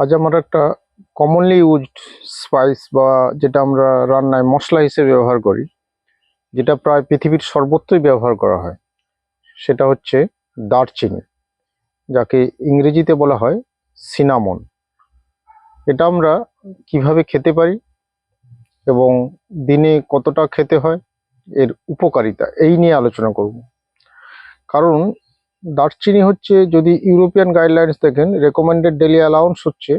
আজ আমার একটা কমনলি ইউজড স্পাইস বা যেটা আমরা রান্নায় মশলা হিসেবে ব্যবহার করি, যেটা প্রায় পৃথিবীর সর্বত্রই ব্যবহার করা হয়, সেটা হচ্ছে দারচিনি, যাকে ইংরেজিতে বলা হয় সিনামন এটা আমরা কীভাবে খেতে পারি এবং দিনে কতটা খেতে হয়, এর উপকারিতা, এই নিয়ে আলোচনা করব। কারণ দারচিনি হচ্ছে যদি ইউরোপিয়ান গাইডলাইন্স দেখেন রেকমেন্ডেড ডেলি অ্যালাউন্স হচ্ছে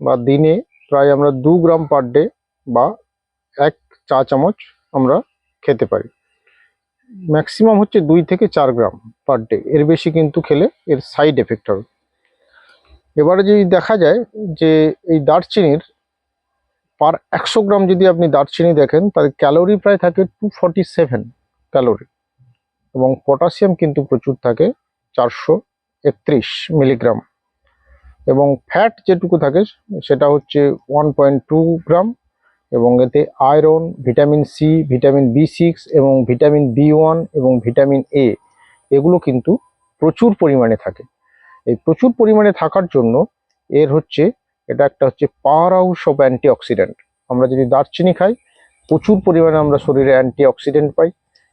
বা দিনে প্রায় আমরা দু গ্রাম পার ডে বা এক চা চামচ আমরা খেতে পারি। ম্যাক্সিমাম হচ্ছে দুই থেকে চার গ্রাম পার ডে এর বেশি কিন্তু খেলে এর সাইড এফেক্ট হবে। এবারে যদি দেখা যায় যে এই দারচিনির পার একশো গ্রাম যদি আপনি দারচিনি দেখেন তার ক্যালোরি প্রায় থাকে টু ফর্টি সেভেন ক্যালোরি এবং পটাশিয়াম কিন্তু প্রচুর থাকে চারশো একত্রিশ মিলিগ্রাম। এবং ফ্যাট যেটুকু থাকে, সেটা হচ্ছে ওয়ান পয়েন্ট টু গ্রাম। এবং এতে iron, vitamin C, vitamin B six এবং ভিটামিন বি ওয়ান এবং ভিটামিন এ, এগুলো কিন্তু প্রচুর পরিমাণে থাকে। এই প্রচুর পরিমাণে থাকার জন্য এর হচ্ছে, এটা একটা হচ্ছে পাওয়ার হাউস অফ অ্যান্টিঅক্সিডেন্ট। আমরা যদি দারচিনি খাই, প্রচুর পরিমাণে আমরা শরীরে অ্যান্টিঅক্সিডেন্ট পাই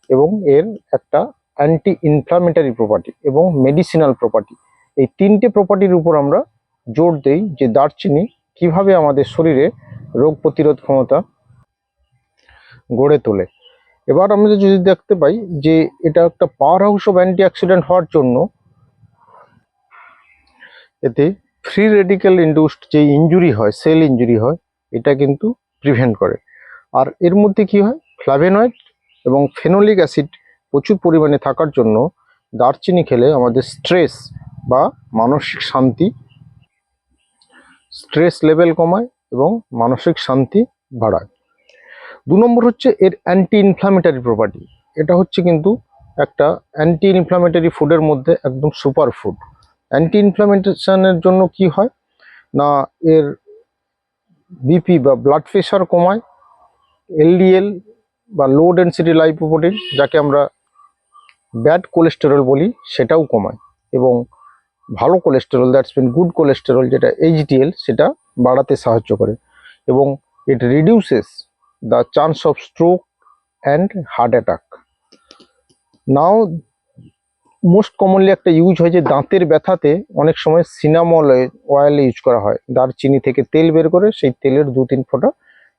এবং এর একটা অ্যান্টি ইনফ্লামেটারি প্রপার্টি এবং মেডিসিনাল প্রপার্টি এই তিনটে প্রপার্টির উপর আমরা জোর দেই যে দারচিনি কীভাবে আমাদের শরীরে রোগ প্রতিরোধ ক্ষমতা গড়ে তোলে। এবার আমরা যদি দেখতে পাই যে এটা একটা পাওয়ার হাউস অফ অ্যান্টিঅক্সিডেন্ট হওয়ার জন্য এতে ফ্রি রেডিক্যাল ইন্ডিউসড যে ইঞ্জুরি হয় সেল ইঞ্জুরি হয়, এটা কিন্তু প্রিভেন্ট করে। আর এর মধ্যে কি হয়? ফ্লাভেনয়েড এবং ফেনোলিক অ্যাসিড প্রচুর পরিমাণে থাকার জন্য দারচিনি খেলে আমাদের স্ট্রেস বা মানসিক শান্তি স্ট্রেস লেভেল কমায় এবং মানসিক শান্তি বাড়ায়। দু নম্বর হচ্ছে এর অ্যান্টি ইনফ্লামেটারি প্রপার্টি এটা হচ্ছে কিন্তু একটা অ্যান্টি ইনফ্লামেটারি ফুডের মধ্যে একদম সুপার ফুড অ্যান্টি ইনফ্লামেশনের জন্য কি হয়? না, এর বিপি বা ব্লাড প্রেশার কমায় এলডিএল বা লো ডেন্সিটি লাইপোপ্রোটিন যাকে আমরা ব্যাড কোলেস্টেরল বলি, সেটাও কমায়। এবং ভালো cholesterol, that's mean good cholesterol যেটা এইচডিএল সেটা বাড়াতে সাহায্য করে। এবং it reduces the chance of stroke and heart attack now most commonly একটা ইউজ হয় যে দাঁতের ব্যথাতে অনেক সময় সিনামল অয়েল ইউজ করা হয়। দারচিনি থেকে তেল বের করে সেই তেলের দু তিন ফোঁটা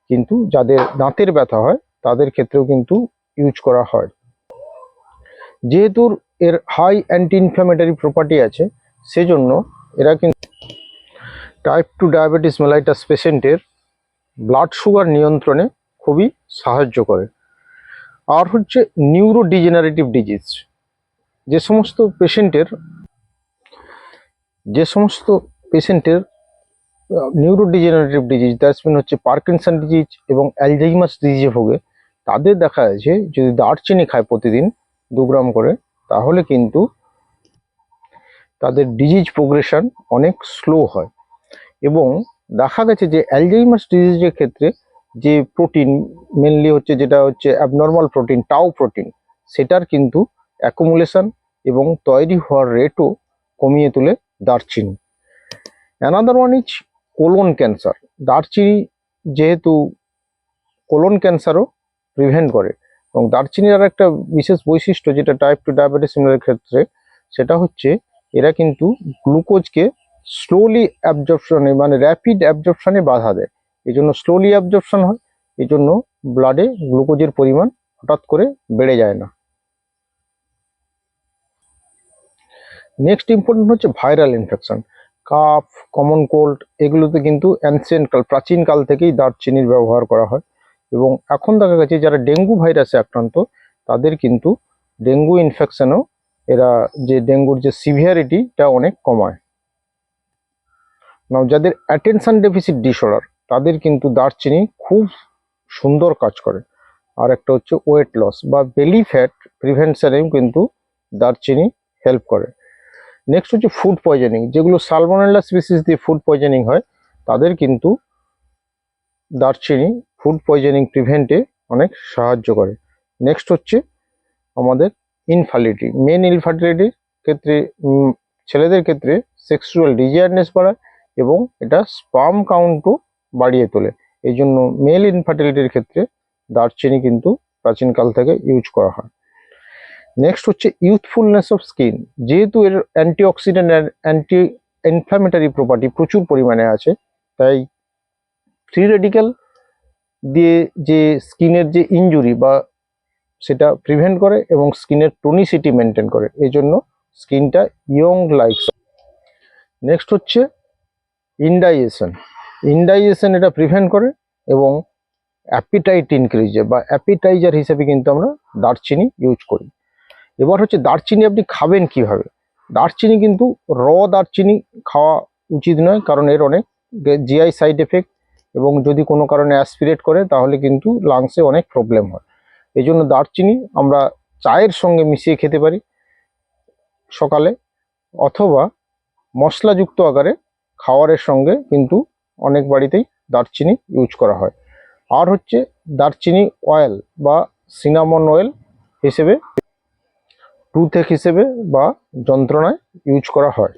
কিন্তু যাদের দাঁতের ব্যথা হয়, তাদের ক্ষেত্রেও কিন্তু ইউজ করা হয়। যেহেতু এর হাই অ্যান্টি ইনফ্লামেটারি প্রপার্টি আছে, সেজন্য এরা কিন্তু টাইপ টু ডায়াবেটিস মেলাইটাস পেশেন্টের ব্লাড সুগার নিয়ন্ত্রণে খুবই সাহায্য করে। আর হচ্ছে নিউরো ডিজেনারেটিভ ডিজিজ যে সমস্ত পেশেন্টের যে সমস্ত পেশেন্টের neuro degenerative disease that's mean হচ্ছে পার্কিনসন ডিজিজ এবং অ্যালজাইমাস ডিজিজে ভোগে, তাদের দেখা যাচ্ছে যদি দারচিনি খায় প্রতিদিন দু গ্রাম করে, তাহলে কিন্তু তাদের ডিজিজ প্রোগ্রেশন অনেক স্লো হয়। এবং দেখা গেছে যে অ্যালজাইমাস ডিজিজের ক্ষেত্রে যে প্রোটিন মেনলি হচ্ছে যেটা হচ্ছে অ্যাবনর্মাল প্রোটিন টাও প্রোটিন সেটার কিন্তু অ্যাকুমুলেশন এবং তৈরি হওয়ার রেটও কমিয়ে তোলে দারচিনি। Another one is colon cancer দারচিনি যেহেতু কোলন ক্যান্সারও প্রিভেন্ট করে। এবং দারচিনির আর একটা বিশেষ বৈশিষ্ট্য যেটা টাইপ টু ডায়াবেটিসের ক্ষেত্রে, সেটা হচ্ছে এরা কিন্তু গ্লুকোজকে স্লোলি অ্যাবজর্পশনে মানে র্যাপিড অ্যাবজর্পশনে বাধা দেয়। এই জন্য স্লোলি অ্যাবজর্পশন হয়, এই জন্য ব্লাডে গ্লুকোজের পরিমাণ হঠাৎ করে বেড়ে যায় না। নেক্সট ইম্পর্টেন্ট হচ্ছে viral infection cough common cold এগুলোতে কিন্তু অ্যানসিয়েন্ট কাল প্রাচীনকাল থেকেই দারচিনির ব্যবহার করা হয়। এবং এখন দেখা গেছে যারা ডেঙ্গু ভাইরাসে আক্রান্ত, তাদের কিন্তু ডেঙ্গু ইনফেকশনও এরা যে ডেঙ্গুর যে সিভিয়ারিটিটা অনেক কমায়। যাদের অ্যাটেনশন ডেফিসিট ডিসঅর্ডার তাদের কিন্তু দারচিনি খুব সুন্দর কাজ করে। আর একটা হচ্ছে ওয়েট লস বা বেলি ফ্যাট প্রিভেনশনেও কিন্তু দারচিনি হেল্প করে। নেক্সট হচ্ছে ফুড পয়জনিং যেগুলো সালমোনেলা স্পিসিস দিয়ে ফুড পয়জনিং হয়, তাদের কিন্তু দারচিনি ফুড পয়জনিং প্রিভেন্টে অনেক সাহায্য করে। নেক্সট হচ্ছে আমাদের ইনফার্টিলিটি মেন ইনফার্টিলিটির ক্ষেত্রে ছেলেদের ক্ষেত্রে সেক্সুয়াল ডিজায়ারনেস বাড়ায় এবং এটা স্পাম কাউন্টও বাড়িয়ে তোলে। এই জন্য মেল ইনফার্টিলিটির ক্ষেত্রে দারচিনি কিন্তু প্রাচীনকাল থেকে ইউজ করা হয়। নেক্সট হচ্ছে ইউথফুলনেস অফ স্কিন যেহেতু এর অ্যান্টিঅক্সিডেন্ট অ্যান্টি ইনফ্ল্যামেটারি প্রপার্টি প্রচুর পরিমাণে আছে, তাই ফ্রি রেডিক্যাল দিয়ে যে স্কিনের যে ইনজুরি বা সেটা প্রিভেন্ট করে এবং স্কিনের টনিসিটি মেনটেন করে এই জন্য স্কিনটা ইয়ং লাইকস নেক্সট হচ্ছে ইনডাইজেশন ইনডাইজেশন এটা প্রিভেন্ট করে এবং অ্যাপিটাইট ইনক্রিজে বা অ্যাপিটাইজার হিসেবে কিন্তু আমরা দারচিনি ইউজ করি। এবার হচ্ছে দারচিনি আপনি খাবেন কীভাবে? দারচিনি কিন্তু র দারচিনি খাওয়া উচিত নয়, কারণ এর অনেক জিআই সাইড এফেক্ট এবং যদি কোনো কারণে অ্যাসপিরেট করে, তাহলে কিন্তু লাংসে অনেক প্রবলেম হয়। এই জন্য দারচিনি আমরা চায়ের সঙ্গে মিশিয়ে খেতে পারি সকালে অথবা মশলাযুক্ত আকারে খাওয়ারের সঙ্গে কিন্তু অনেক বাড়িতেই দারচিনি ইউজ করা হয়। আর হচ্ছে দারচিনি অয়েল বা সিনামন অয়েল হিসেবে টুথেক হিসেবে বা যন্ত্রণায় ইউজ করা হয়।